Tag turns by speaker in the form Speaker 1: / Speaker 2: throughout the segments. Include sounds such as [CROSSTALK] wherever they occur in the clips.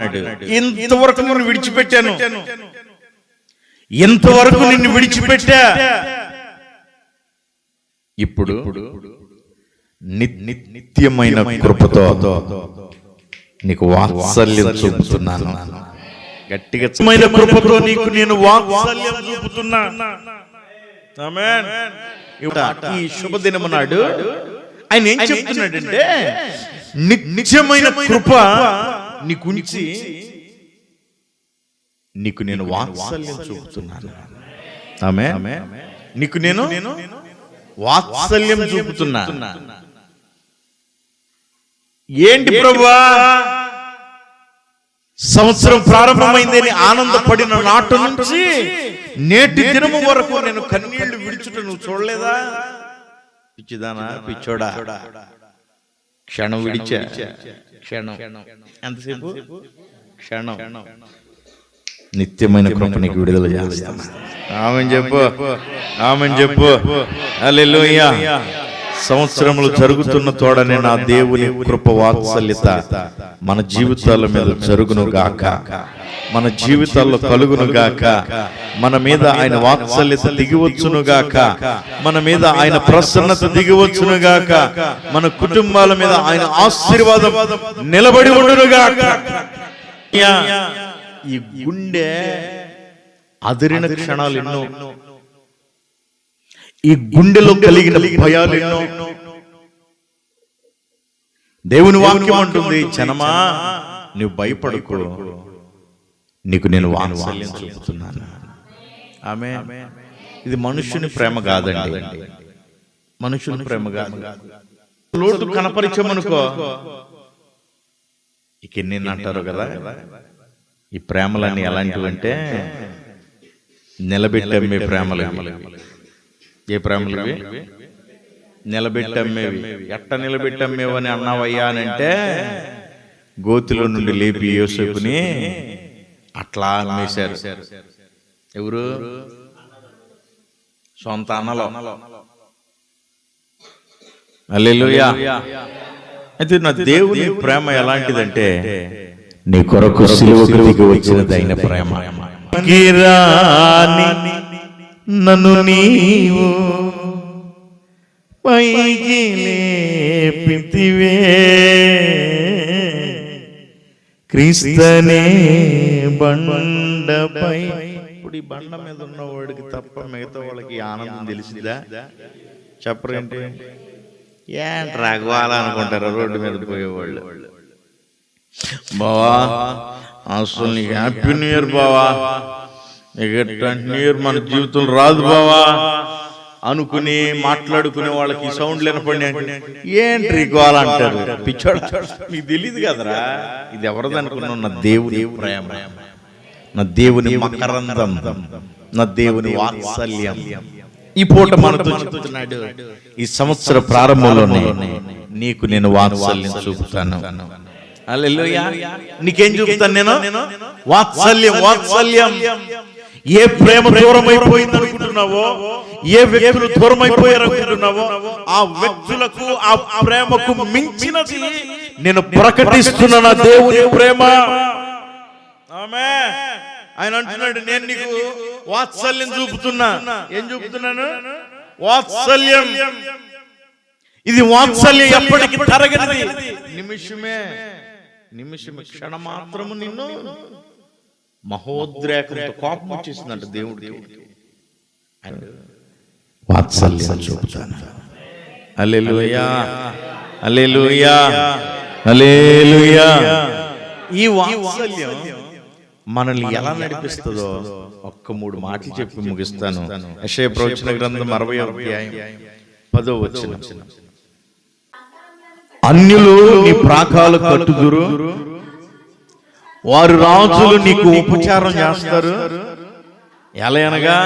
Speaker 1: ఇంతవరకు నిన్ను విడిచిపెట్టాను. ఇంతవరకు నిన్ను విడిచిపెట్టా. ఇప్పుడు నిత్యమైన కృపతో నీకు వాత్సల్యం చూపుతున్నాను. గట్టిగా నిత్యమైన కృపతో నీకు నేను వాత్సల్యం చూపుతున్నా. ఆమేన్. ఇప్పుడు ఈ శుభదినం నాడు ఆయన ఏం చెప్తున్నాడంటే నిత్యమైన కృప నీకుంచి నీకు నేను వాత్సల్యం చూపుతున్నాను. ఆమె నీకు నేను వాత్సల్యం చూపుతున్నా. ఏంటి ప్రభా? సంవత్సరం ప్రారంభమైందని ఆనందపడిన నాటు నుంచి నేటి దినము వరకు నేను కన్నీళ్ళు విడిచుట నువ్వు చూడలేదా? పిచ్చిదానా పిచ్చోడా? క్షణం విడిచా? క్షణం. ఎంతసేపు? క్షణం. నిత్యమైన కృప నీకు విడుదల చేస్తాను ఆమెన్ చెప్పు. ఆమెన్ చెప్పు. హల్లెలూయా. సంవత్సరములు జరుగుతున్న తోడనే నా దేవుని కృప వాత్సల్యత మన జీవితాల మీద జరుగును గాక. మన జీవితాల్లో కలుగును గాక. మన మీద ఆయన వాత్సల్యత దిగివచ్చును గాక. మన మీద ఆయన ప్రసన్నత దిగివచ్చును గాక. మన కుటుంబాల మీద ఆయన ఆశీర్వాదం నిలబడి ఉండును గాక. ఈ గుండె అదిరిన క్షణాలు ఎన్నో ఈ గుండెలో కలిగిన భయాలు ఎన్నో. దేవుని వాక్యం అంటుంది జనమా నువ్వు భయపడకు. నీకు నేను వాత్సల్యం చూపుతున్నాను. ఆమె ఇది మనుష్యుని ప్రేమ కాదండి. మనుషుని ప్రేమ కాదు. లోటు కనపరిచామనుకో. ఇక ఎన్ని అంటారు కదా? ఈ ప్రేమలన్నీ ఎలాంటివంటే నిలబెట్టమ్మే ప్రేమలు ఇవి. ఏ ప్రేమలు? నిలబెట్టమ్మేవి. ఎట్ట నిలబెట్టమ్మేవని అన్నావయ్యా అని అంటే గోతిలో నుండి లేపి యోసేపుని అట్లా అమ్మేశారు. ఎవరు? సొంత అన్నలో. అల్లెలుయా అయితే నా దేవుని ప్రేమ ఎలాంటిదంటే నీ కొరకు సిలువకు దిగి వచ్చినదైన ప్రేమ. గిరాని నన్ను నీవు పైకి లేపితివే. క్రీస్తనే బండపై. ఇప్పుడు ఈ బండ మీద ఉన్నవాడికి తప్ప మిగతా వాళ్ళకి ఆనందం తెలిసిందా? చెప్పరేంటి ఏంటి? రఘవాల అనుకుంటారు? రోడ్డు మీద పోయేవాళ్ళు. బావా అసలు హ్యాపీ న్యూ ఇయర్ బావా. నీకు ఎట్లాంటి మన జీవితం రాదు బావా. అనుకుని మాట్లాడుకునే వాళ్ళకి ఈ సౌండ్ లేనపడి ఏంటి రిగోల అంటారు పిచ్చోడు? మీకు తెలియదు కదరా? ఇది ఎవరిది అనుకున్నావు నా దేవుని ప్రేమ నా దేవుని మకరందం నా దేవుని వాత్సల్యం. ఈ పూట మనతో చెప్తున్నాడు ఈ సంవత్సర ప్రారంభంలోనే నీకు నేను వాత్సల్యం చూపుతాను. నీకేం చూపుతాను నేను? వాత్సల్యం వాత్సల్యం. ఏ ప్రేమ దూరం అయిపోయింది అనుకుంటున్నావో ఏ వ్యక్తులు దూరం అయిపోయారు అనుకుంటున్నావో ఆ వ్యక్తులకు ఆ ప్రేమకు మించినది నేను ప్రకటిస్తున్న నా దేవుని ప్రేమ. ఆమె ఆయన అంటున్నాడు నేను నీకు వాత్సల్యం చూపుతున్నా. ఏం చూపుతున్నాను? వాత్సల్యం. ఇది వాత్సల్యం ఎప్పటికి తరగనిది. నిమిషమే నిమిషమే క్షణ మాత్రము నిన్ను మహోద్రేకంతో కోపం వచ్చేసిందంట దేవుడికి. వాత్సల్యం చూపుతాను. అల్లెలుయా అల్లెలుయా అల్లెలుయా ఈ వాత్సల్యం మనల్ని ఎలా నడిపిస్తుందో ఒక్క మూడు మాటలు చెప్పి ముగిస్తాను. యెషయా ప్రవచన గ్రంథం అరవై అధ్యాయం పదో వచ్చిన అన్యులు నీ ప్రాకాలు కట్టుదురు. వారు రాజులు నీకు ఉపచారం చేస్తారు. ఎలా అనగా?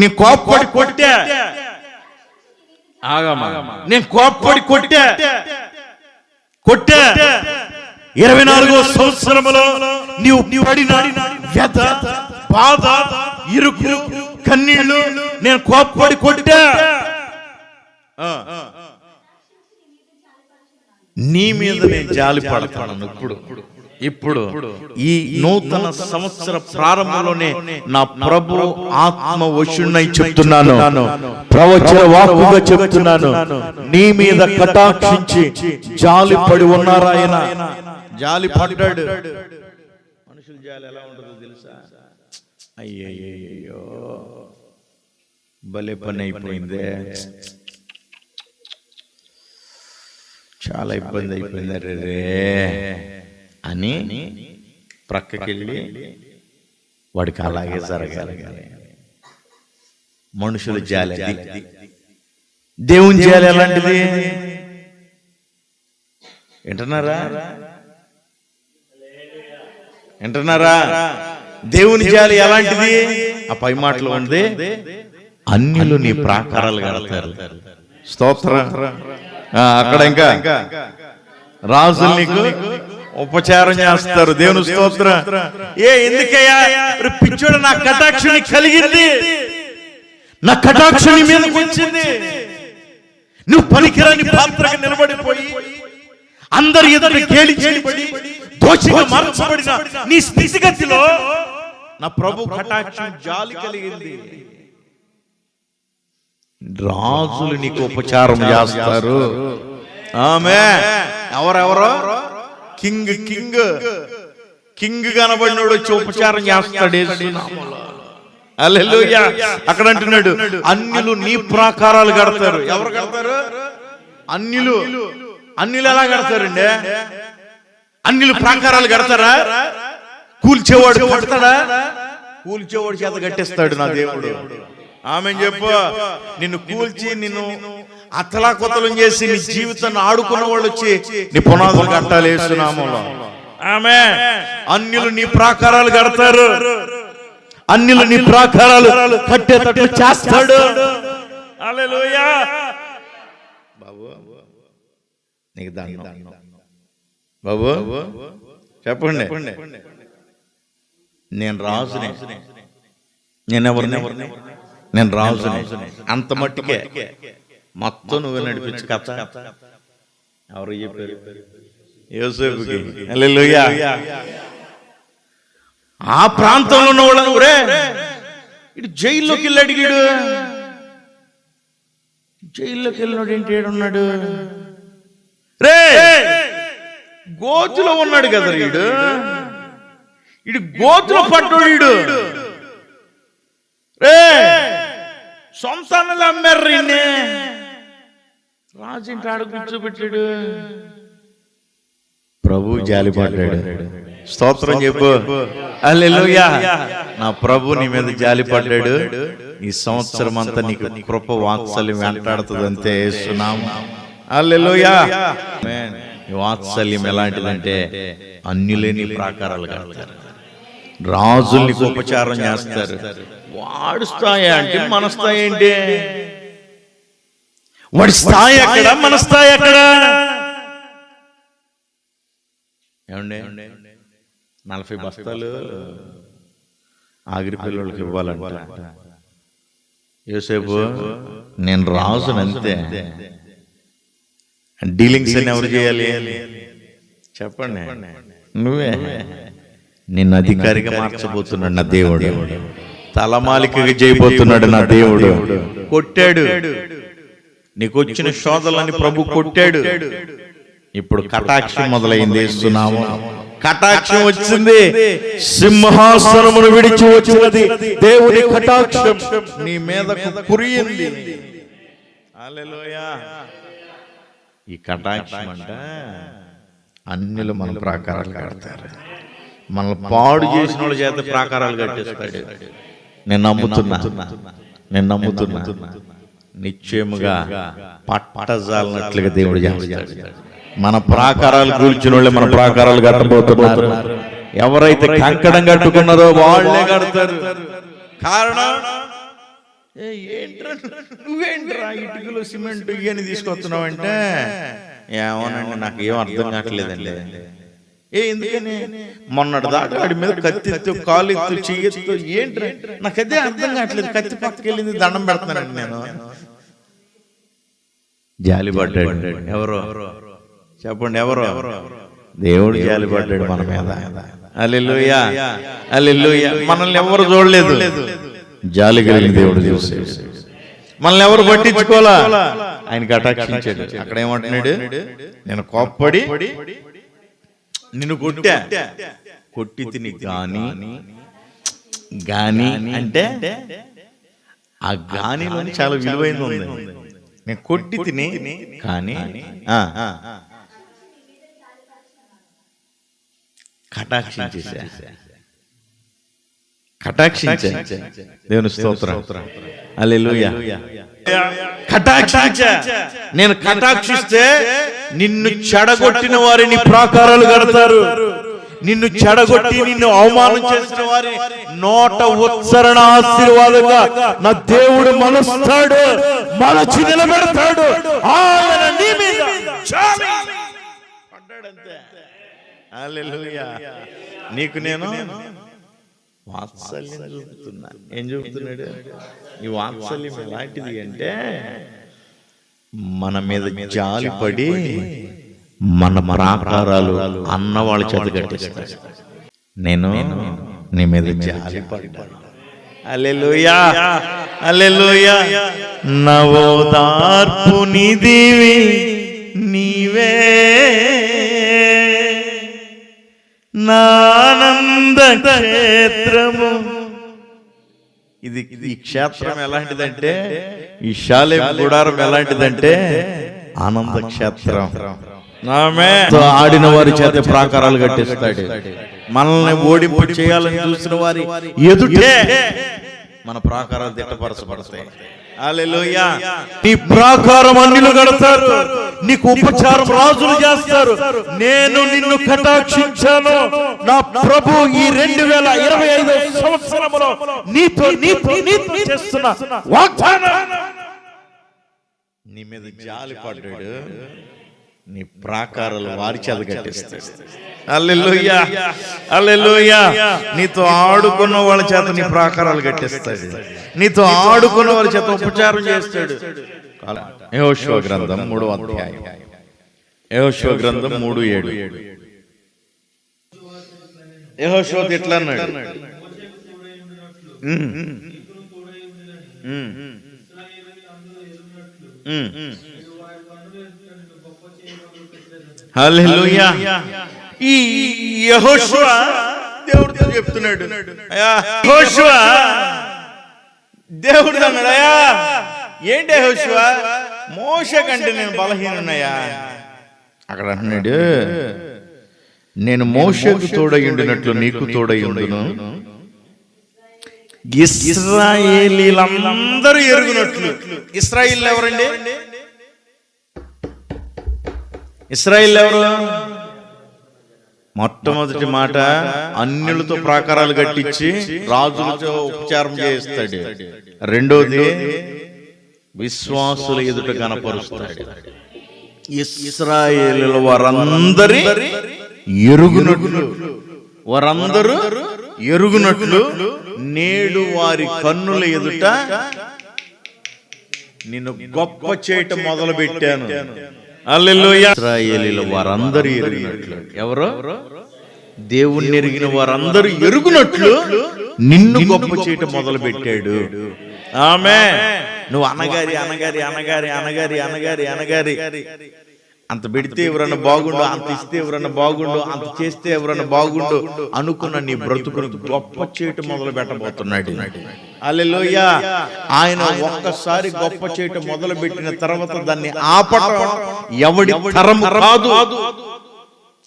Speaker 1: నీ కోప్పడి కొట్టా. ఆగమా నేను కోప్పడి కొట్టా. కొట్టా. ఇరవై నాలుగో సంవత్సరములో నీవు పడిన వ్యత బాధ ఇరుకు కన్నీళ్ళు నేను కోప్పడి కొట్టా. నీ మీద నేను జాలి పడతాను ఇప్పుడు. ఇప్పుడు ఈ నూతన సంవత్సర ప్రారంభంలోనే నా ప్రభు ఆత్మ వశున్నై చెప్తున్నాను. ప్రవచన వాక్కుగా చెప్తున్నాను. నీ మీద కటాక్షించి జాలి పడి ఉన్నారు ఆయన? జాలి పడ్డాడు. మనుషుల జాలి ఎలా ఉంటుందో తెలుసా? అయ్యయ్యో భలే పని అయిపోయిందే. చాలా ఇబ్బంది అయిపోయింది. రే. అని ప్రక్కకెళ్ళి వాడికి అలాగే జరగాలి. మనుషుల జాలి. దేవుని జాలి ఎలాంటిది వింటున్నారా? వింటున్నారా? దేవుని జాలి ఎలాంటిది ఆ పై మాటలు ఉంది. అన్యులు నీ ప్రాకారాలు కడతారు. స్తోత్ర. అక్కడ ఇంకా రాజులు నీకు ఉపచారం చేస్తారు. దేవుని స్తోత్ర. ఏ ఎందుకయ్యా? పిచ్చోడు నా కటాక్షుని కలిగింది. నా కటాక్షుని మీదకి వచ్చింది నువ్వు పనికిరాని పాత్రగా నిలబడిపోయి అందరి ఎదురు గేలి చేయబడి దోషిగా మార్చబడిన నీ స్థితిగతిలో నా ప్రభు కటాక్షం జాలి కలిగింది. రాజులు నీకు ఉపచారం చేస్తారు. ఆమె ఎవరెవరో? కింగ్ కింగ్ కింగ్ కనబడినోడు వచ్చి ఉపచారం చేస్తాడు అక్కడ అంటున్నాడు అన్యులు నీ ప్రాకారాలు కడతారు. ఎవరు కడతారు? అన్యులు. అన్యులు. ఎలా కడతారండి? అన్యులు ప్రాకారాలు కడతారా? కూల్చేవాడు కడతాడా? కూల్చేవాడు చేత కట్టిస్తాడు నా దేవుడు. ఆమె చెప్పు. నిన్ను కూల్చి నిన్ను అతలాకుతలం చేసి నీ జీవితాన్ని ఆడుకున్న వాళ్ళు వచ్చి నీ పునాదులు కట్టాలి ఆమె అన్యులు నీ ప్రాకారాలు కడతారు. అన్యులు నీ ప్రాకారాలు కట్టేటట్లు చేస్తాడు. హల్లెలూయా. బాబు నీకు దండం. బాబు చెప్పండి. నేను రాజుని. నేను ఎవరిని? నేను రాజుని. అంత మట్టికే. మొత్తం నువ్వే నడిపించు కథ ఎవరు చెప్పారు? యోసేపుకి. ఆ ప్రాంతంలో ఉన్న వాళ్ళని ఊరే. ఇటు జైల్లోకి వెళ్ళి అడిగాడు. జైల్లోకి వెళ్ళినాడు ఏంటి? ఏడున్నాడు రే! గోతులో ఉన్నాడు కదా వీడు ఇడు గోతులో పడ్డాడు వీడు రే! సొంతాన్నలు అమ్మారు. రాజు ఇంటి ఆడ కూర్చోబెట్టాడు. ప్రభు జాలిపడ్డాడు స్తోత్రం చెప్పు. హల్లెలూయా. నా ప్రభు నీ మీద జాలిపడ్డాడు ఈ సంవత్సరం అంతా నీకు కృప వాత్సల్యం వెంటాడుతుంది అంతే సునాం హల్లెలూయా. ఆమేన్. ఈ వాత్సల్యం ఎలాంటిదంటే అన్యులేని ప్రాకారాలు కడతారు. రాజుల్ని ఉపచారం చేస్తారు. వాడు స్థాయి అంటే మన స్థాయి ఏంటి? వాడి స్థాయి ఎక్కడ? మన స్థాయి ఎక్కడ? ఏమండి? నలభై బస్తాలు ఆగిరి పిల్లలకి ఇవ్వాలంట. యోసేపు నేను రాజుని అంతే. డీలింగ్స్ అని ఎవరు చేయాలి? చెప్పండి. నువ్వే. నిన్ను అధికారిగా మార్చబోతున్నాడు నా దేవుడు. తలమాలికగా చేయబోతున్నాడు నా దేవుడు. కొట్టాడు. నీకు వచ్చిన శోధలని ప్రభు కొట్టాడు. ఇప్పుడు కటాక్షం మొదలైంది ఇస్తున్నాము కటాక్షం వచ్చింది. సింహాసనమును విడిచి వచ్చినది. దేవుని కటాక్షం. నీ మీద కురియింది. ఈ కటాక్షం అంట అన్నిలు మన ప్రాకారాలు కడతారు. మనల్ని పాడు చేసిన వాళ్ళ చేత ప్రాకారాలు కట్టేస్తాడు. నేను నమ్ముతున్నా. నేను నమ్ముతున్నా. నిశ్చయముగా పట్టజాలనట్లుగా దేవుడు మన ప్రాకారాలు కూల్చిన వాళ్ళే మన ప్రాకారాలు కట్టబోతున్నారు. ఎవరైతే కంకణం కట్టుకున్నారో వాళ్ళే కడతారు. కారణం? ఏంట్రా? నువ్వేంట్రా ఇటుకలు సిమెంట్ ఇవన్నీ తీసుకొస్తున్నావు అంటే? ఏమోనండి నాకు ఏం అర్థం కావట్లేదండి. ఏ ఎందుకని? మొన్నటి దాకా వాడి మీద కత్తితో కాలు ఎత్తు చెయ్యెత్తు ఏంట్రా? నాకు అదే అర్థం కావట్లేదు. కత్తి పక్కకి వెళ్ళింది దండం పెడతానండి నేను. జాలి పడ్డాడు ఎవరో? చెప్పండి ఎవరో? దేవుడు జాలి పడ్డాడు మన మీద. అల్లెలుయా అల్లెలుయా మనల్ని ఎవరు చూడలేదు. జాలి కలిగిన దేవుడు మనల్ని ఎవరు పట్టించుకోలా ఆయనకి అటాక్షించాడు అక్కడ ఏమంటున్నాడు? నేను కోప్పడి నిన్ను కొట్టా. కొట్టి. తిని గాని గాని అంటే ఆ గానిలో చాలా విలువైంది ఉంది. నేను కొట్టి తిని కానీ ఆ, కటాక్షించేసా కటాక్షించా దేవుని స్తోత్రం. కటాక్షించా. నేను కటాక్షిస్తే నిన్ను చెడగొట్టిన వారిని ప్రాకారాలు కడతారు. నిన్ను చెడగొట్టి నిన్ను అవమానం చేసిన వారి నోట ఉచ్చరణ ఆశీర్వాదంగా నా దేవుడు మలుస్తాడు మలచి నిలబెడతాడు. ఆయన నీ మీద జాలి పడ్డాడంతే. హల్లెలూయా. నీకు నేను వాత్సల్యం చూపుతున్నా. ఏం చూపుతున్నాడు? ఈ వాత్సల్యం ఎలాంటిది అంటే మన మీద జాలి పడి మన ప్రాకారాలు అన్న వాళ్ళ చేత కట్టిస్తాడు నేను నీ మీద జాలి పడ్డాను. అల్లెలుయా అల్లెలుయా నవోదార్పు నిధివి నీవే. నానంద క్షేత్రము. ఇది ఈ క్షేత్రం ఎలాంటిదంటే ఈ శాలే గుడారం ఎలాంటిదంటే ఆనంద క్షేత్రం. ఆడిన వారి చేత ప్రాకారాలు కట్టిస్తాడు. మనల్ని ఓడింపు చేయాలని చూసిన వారి ఎదుటే మన ప్రాకారాలు తిట్టపరచబడతాయి. నీ ప్రాకారం అన్నిలు కడతారు. నీకు ఉపచారం రాజులు చేస్తారు. నేను నిన్ను కటాక్షించాను. నా ప్రభు ఈ రెండు వేల ఇరవై ఐదు సంవత్సరములో నీతో నీతో నీతో చేస్తున్న వాగ్దానం. నీ మీద జాలి పడ్డాడు. నీ ప్రాకారాలు వారి చేత కట్టిస్తాడు అల్లెలుయ్యా అల్లెలుయ్యా నీతో ఆడుకున్న వాళ్ళ చేత నీ ప్రాకారాలు కట్టిస్తాడు నీతో ఆడుకున్న వాళ్ళ చేత ఉపచారం చేస్తాడు. యెహోషువ గ్రంథం మూడో అధ్యాయం. యెహోషువ గ్రంథం మూడు ఏడు. యెహోషువ ఎట్లా అన్నాడు? ఉమ్. హల్లెలూయా. ఈ యెహోషువ దేవుడితో చెప్తున్నాడు. అయ్యా యెహోషువ దేవుడు అన్నాడు అయ్యా ఏంటి యెహోషువ? మోష కంటే నేను బలహీనున్నాయా అక్కడ అంటున్నాడు నేను మోషకు తోడయుండినట్లు నీకు తోడయుండును ఇస్రాయేలీలందరూ ఎరుగునట్లు. ఇస్రాయిల్ ఎవరండి? ఇస్రాయిల్ ఎవరు? మొట్టమొదటి మాట అన్యులతో ప్రాకారాలు కట్టించి రాజులతో ఉపచారం చేస్తాడు రెండోది విశ్వాసుల ఎదుట కనపరుస్తాడు. ఇస్రాయేలు వారందరి ఎరుగునట్లు వారందరూ ఎరుగునట్లు నేడు వారి కన్నుల ఎదుట నిన్ను గొప్ప చేయటం మొదలు పెట్టాను ఇస్రాయేలీల వారందరూ ఎరిగినట్లు. ఎవరు? దేవుణ్ణి ఎరిగిన వారందరూ ఎరుగునట్లు నిన్ను గొప్ప చేయటం మొదలు పెట్టాడు ఆమె నువ్వు అనగారి అనగారి అనగారి అనగారి అనగారి అనగారి. అంత పెడితే ఎవరన్నా బాగుండు అంత ఇస్తే ఎవరన్నా బాగుండు అంత చేస్తే ఎవరన్నా బాగుండు అనుకున్న నీ బ్రతుకును గొప్ప చేయటం మొదలు పెట్టబోతున్నాడు. అల్లెలోయ ఆయన ఒక్కసారి గొప్ప చేయటం మొదలు పెట్టిన తర్వాత దాన్ని ఆపటం ఎవడి కాదు.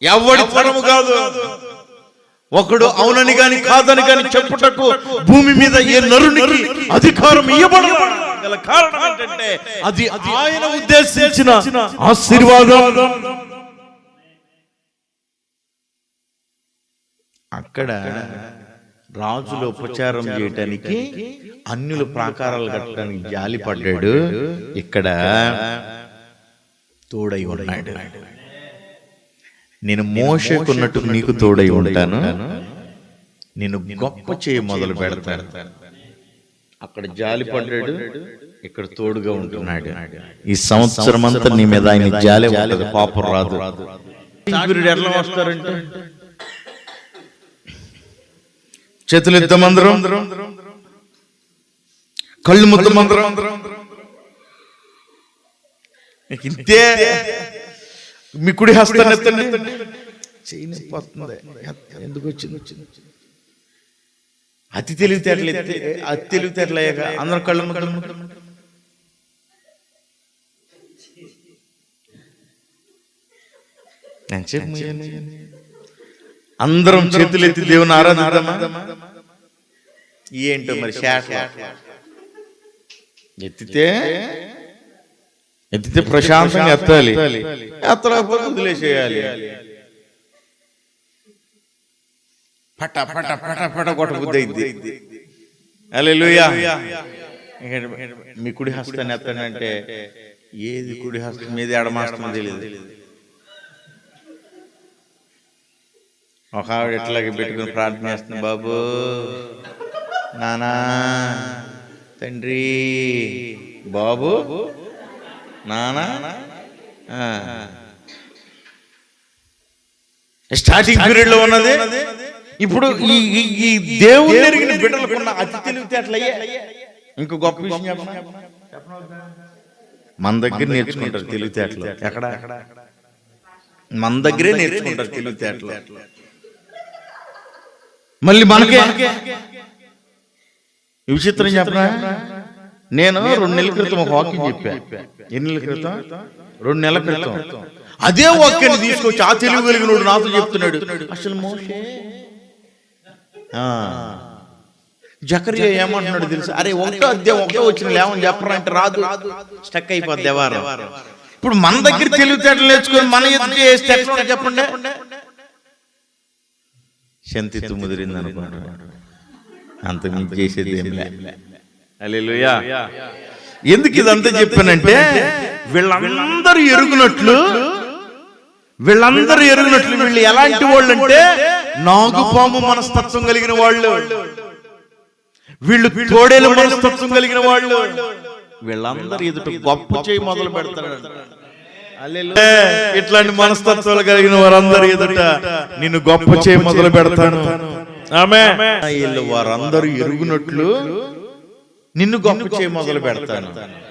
Speaker 1: ఎవడి తరము కాదు. ఒకడు అవునని గాని కాదని గాని చెప్పుటకు భూమి మీద ఏ నరునికి అధికారం ఇవ్వబడదు. గల కారణం ఏంటంటే అది ఆయన ఉద్దేశించిన ఆశీర్వాదం. అక్కడ రాజులు ఉపచారం చేయటానికి అన్యులు ప్రాకారాలు కట్టడానికి జాలి పడ్డాడు. ఇక్కడ తోడై ఉన్నాడు. నేను మోసకున్నట్టు నీకు తోడై ఉంటాను. నేను గొప్ప చేయి మొదలు పెడతాను. అక్కడ జాలి పడ్డాడు ఇక్కడ తోడుగా ఉంటున్నాడు. ఈ సంవత్సరం అంతా నీ మీద ఆయన జాలి ఉంటుంది పాపం రాదు. ఎట్లా వస్తారంటే? చేతులు ఎత్తమందరం కళ్ళు ముద్దమందరం ఇంతే. మీ కుడి హస్తాన్ని ఎత్తండి చేయని పోతుంది ఎందుకు వచ్చింది వచ్చింది? అతి తెలివితేటలు ఎత్తే అతి తెలివితేటలు అయ్యాక అందరం కళ్ళ నేను చెప్పు అందరం చేతులు ఎత్తి దేవుని ఆరాధిద్దామా? ఏంటో మరి ఎత్తితే? ఎత్తితే ప్రశాంతంగా ఎత్తాలి. ఎత్తలేకపోతే వదిలేసేయాలి. పట పట పట పట కొట్ట బుద్ధి అయింది. అలెలుయా మీ కుడి హస్తాన్ని ఎత్తానంటే ఏది కుడి హస్తం మీద ఎడమాస్తం తెలియదు ఒక ఆవిడ ఎట్లాగే పెట్టుకుని ప్రార్థన చేస్తుంది బాబు నానా తండ్రి బాబు నానా. స్టార్టింగ్ పీరియడ్లో ఉన్నది? ఇప్పుడు ఈ ఈ- దేవుని ఎరిగిన బిడ్డలకున్న అతి తెలివితేటలయ్యే ఇంకో గొప్ప విషయం? మన దగ్గర నేర్చుకుంటారు తెలివితేటలు ఎక్కడ? మన దగ్గరే నేర్చుకుంటారు తెలివితేటలు మళ్ళీ మనకే? విచిత్రం చెప్పనా? నేను రెండు నెలల క్రితం ఒక వాక్యం చెప్పా. ఎన్ని నెలల క్రితం? రెండు నెలల క్రితం. అదే వాక్యాన్ని తీసుకొచ్చి ఆ తెలివి కలిగినోడు నాతో చెప్తున్నాడు. అసలు మోషే ఆ. జకరియా ఏమంటున్నాడు తెలుసు? అరే ఒకటో అధ్యాయం ఒకటో వచ్చిన లేవని చెప్పరా అంటే రాదు. స్టక్ అయిపోద్ది ఎవరు ఇప్పుడు మన దగ్గర తెలివితేటలు నేర్చుకొని మన చెప్పండి. శంతిత్తు ముదిరింది అనుకుంటాడు అంత మించి చేసేది ఏం లే. హల్లెలూయా. ఎందుకు ఇదంతా చెప్పానంటే వీళ్ళందరూ ఎరుగునట్లు వీళ్ళందరూ ఎరుగునట్లు వీళ్ళు ఎలాంటి వాళ్ళు అంటే నాగుపాము మనస్తత్వం కలిగిన వాళ్ళు. వీళ్ళు తోడేలు మనస్తత్వం కలిగిన వాళ్ళు. వీళ్ళందరూ ఎదుట గొప్ప చేయి మొదలు పెడతాడు ఏ, ఇట్లాంటి మనస్తత్వాలు కలిగిన వారందరూ ఎదుట నిన్ను గొప్ప చేయి మొదలు పెడతాను. ఆమె వీళ్ళు వారందరూ ఎరుగునట్లు నిన్ను గొప్ప చేయి మొదలు పెడతాను.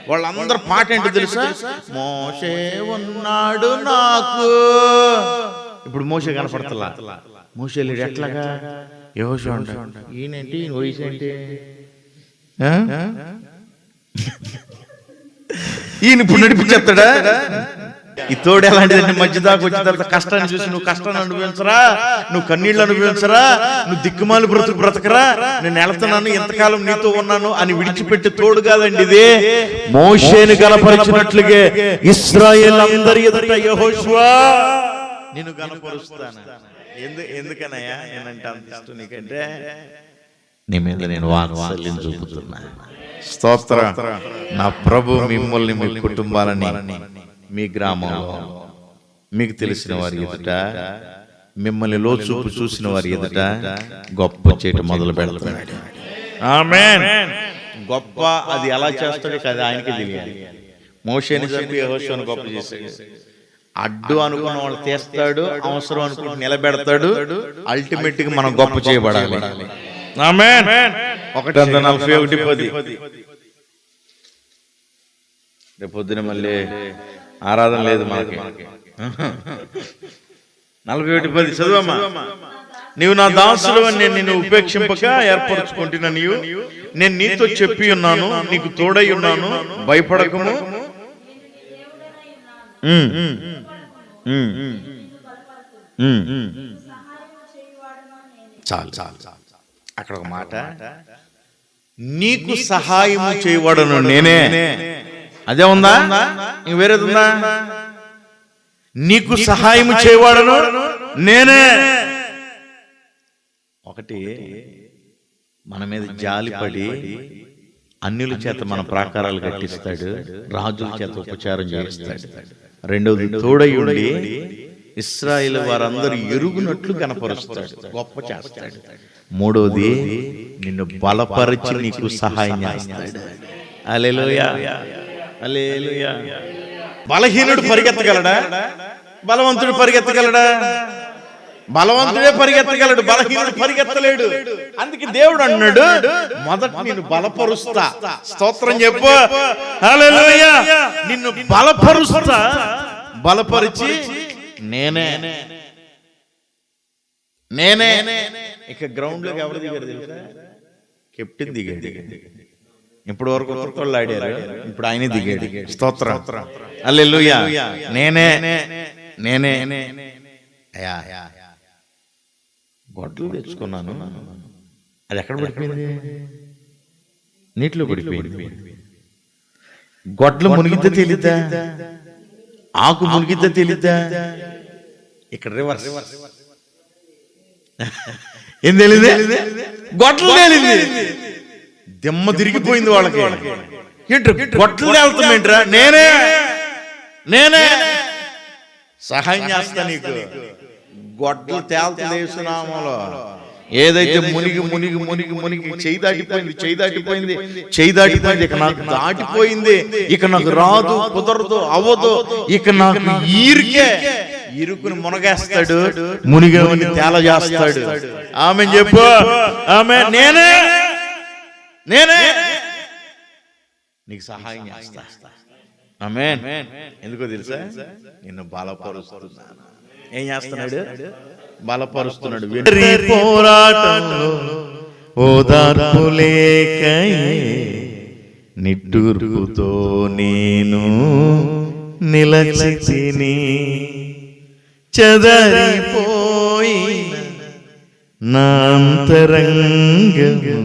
Speaker 1: వాళ్ళందరూ పాట ఏంటో తెలుసా? మోసే ఉన్నాడు నాకు. ఇప్పుడు మోసే కనపడతలా? మోసే లేడు ఎట్లాగా? యహోషు అంట ఈయనేంటి? ఈయన వయసు ఏంటి? ఈయన ఇప్పుడు నడిపించేస్తాడా? ఈ తోడు ఎలాంటిదంటే మధ్య దాకా వచ్చిన తర్వాత కష్టాన్ని చూసి నువ్వు కష్టాన్ని అనుభవించరా? నువ్వు కన్నీళ్ళు అనుభవించరా? నువ్వు దిక్కుమాలి బ్రతుకు బ్రతకరా? నేను వెళ్తున్నాను ఎంతకాలం నీతో ఉన్నాను అని విడిచిపెట్టి తోడు కాదండి ఇదే. మోషేని గనపరిచినట్లుగే ఇస్రాయేల్ అందరి ఎదుట యెహోషువా నేను గనపరుస్తాను ఎందు ఎందుకనయ్యా? నేనంటే అంత ఇష్టం నీకంటే. నీ మీద నేను వాత్సల్యం చూపుతున్నా స్తోత్ర. నా ప్రభు మిమ్మల్ని మీ కుటుంబాలని మీ గ్రామంలో మీకు తెలిసిన వారి ఎదుట మిమ్మల్ని లోచూపు చూసిన వారి ఎదుట గొప్ప చేయటం మొదలు పెడుతున్నాడు ఆమేన్. గొప్ప అది ఎలా చేస్తాడో కదా ఆయనకి తెలియాలి. మోషేని చంపి యెహోషువను గొప్ప చేశాడు అడ్డు అనుకున్న వాళ్ళు తీస్తాడు అవసరం అనుకుని నిలబెడతాడు అల్టిమేట్గా మనం గొప్ప చేయబడాలి. ఆమేన్ ఒకటి వంద నలభై ఒకటి పది. రేపు పొద్దున మళ్ళీ ఆరాధన లేదు మనకి [LAUGHS] నలభై ఒకటి పది చదువమ్మా. నీవు నా దాసులు నేను నిన్ను ఉపేక్షింపక ఏర్పరచుకుంటున్నా నీవు. నేను నీతో చెప్పి ఉన్నాను నీకు తోడై ఉన్నాను. భయపడకము. చాలు చాలు చాలు. అక్కడ ఒక మాట. నీకు సహాయము చేయవాడను నేనే. అదే ఉందా? ఇంక వేరేది ఉందా? నీకు సహాయము చేయవాడను నేనే. ఒకటి మన మీద జాలిపడి అన్యుల చేత మన ప్రాకారాలు కట్టిస్తాడు. రాజుల చేత ఉపచారం చేయిస్తాడు. రెండవది తోడై ఉండి ఇస్రాయిల్ వారందరూ ఎరుగునట్లు కనపరుస్తాడు. గొప్ప చేస్తాడు. మూడవది నిన్ను బలపరిచి నీకు సహాయం చేస్తాడు. అలెలుయా అలెలుయా బలహీనుడు పరిగెత్తగలడా? బలవంతుడు పరిగెత్తగలడా? బలవంతుడే పరిగెత్తగలడు. బలహీనుడు పరిగెత్తలేడు. అందుకే దేవుడు అన్నాడు మొదట నిన్ను బలపరుస్తా. స్తోత్రం చెప్పు. నిన్ను బలపరుస్తా. బలపరిచి నేనే. నేనే. ఇక గ్రౌండ్లోకి ఎవరు దిగారు తెలుసా? కెప్టెన్ దిగాడు. ఇప్పుడు వరకు ఒక్కొక్కళ్ళు ఆడారు. ఇప్పుడు ఆయనే దిగాడు. స్తోత్రం. అల్లెలుయా నేనే. నేనే. అయ్యా గొడ్డలు తెచ్చుకున్నాను. అది ఎక్కడ పడిపోయింది? నీటిలో పడిపోయింది. గొడ్లు మునిగితే తెలిద్దా ఆకు మునిగితే తెలిద్దా ఇక్కడ రివర్స్ [LAUGHS] ఏం తెలియదు గొడ్లు తేలింది? దిమ్మ తిరిగిపోయింది వాళ్ళకి. ఏంటి గొడ్లు తేలుతామేంట్రా నేనే. నేనే. సహాయం చేస్తా నీకు. గొడ్లు తేల్తలేసునామలో ఏదైతే మునిగి మునిగి మునిగి మునిగి చేయి దాటిపోయింది చేయి దాటిపోయింది చేయి దాటిపోయింది ఇక నాకు దాటిపోయింది ఇక నాకు రాదు కుదరదు అవ్వదు ఇక నాకు ఈరికే. ఇరుకుని మునగేస్తాడు మునిగేవని తేల చేస్తాడు ఆమె చెప్పు ఆమె నేనే నేనే. నీకు సహాయం చేస్తా. ఆమె ఎందుకో తెలుసా? నిన్ను బలపరుస్తున్నాను. ఏం చేస్తున్నాడు? బలపరుస్తున్నాడు. పోరాటంలో ఓదార్పు నిట్టూర్పుతో నేను నిలచితిని చెదరిపోయిన నా అంతరంగము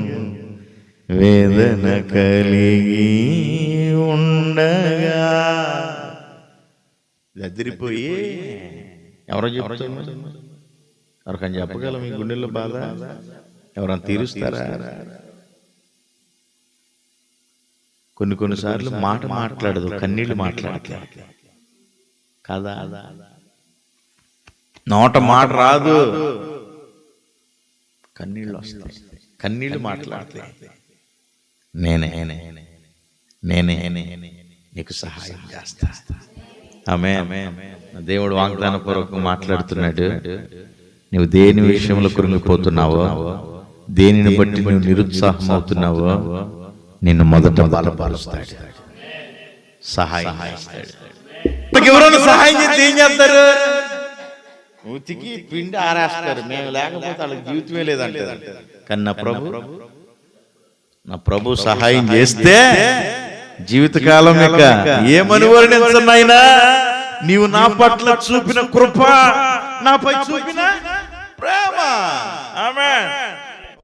Speaker 1: వేదన కలిగి ఉండగా. దదిరిపోయి ఎవరో చెప్తున్నారు? ఎవరికని చెప్పగలం మీ గుండెల్లో బాధ? ఎవరైనా తీరుస్తారా? కొన్ని కొన్నిసార్లు మాట మాట్లాడదు కన్నీళ్ళు మాట్లాడతాయి కదా? నోట మాట రాదు. కన్నీళ్ళు వస్తాయి. కన్నీళ్ళు మాట్లాడతాయి నేనే నేనే నేనే నీకు సహాయం చేస్తా. ఆమె దేవుడు వాగ్దాన పూర్వకం మాట్లాడుతున్నాడు. నువ్వు దేని విషయంలో కృంగిపోతున్నావో దేనిని బట్టి నువ్వు నిరుత్సాహం అవుతున్నావో నిన్ను మొదట బలపరుస్తాడు. సహాయం చేస్తాడు. ఎవరైనా సహాయం చేస్తే ఏం చేస్తారు? ఉతికి పిండి ఆరేస్తారు. మేము లేకపోతే వాళ్ళకి జీవితమే లేదంటే కానీ నా ప్రభు నా ప్రభు సహాయం చేస్తే జీవితకాలం ఇక ఏమని వర్ణించనైనా నీవు నా పట్ల చూపిన కృప నాపై చూపిన Prema! Amém.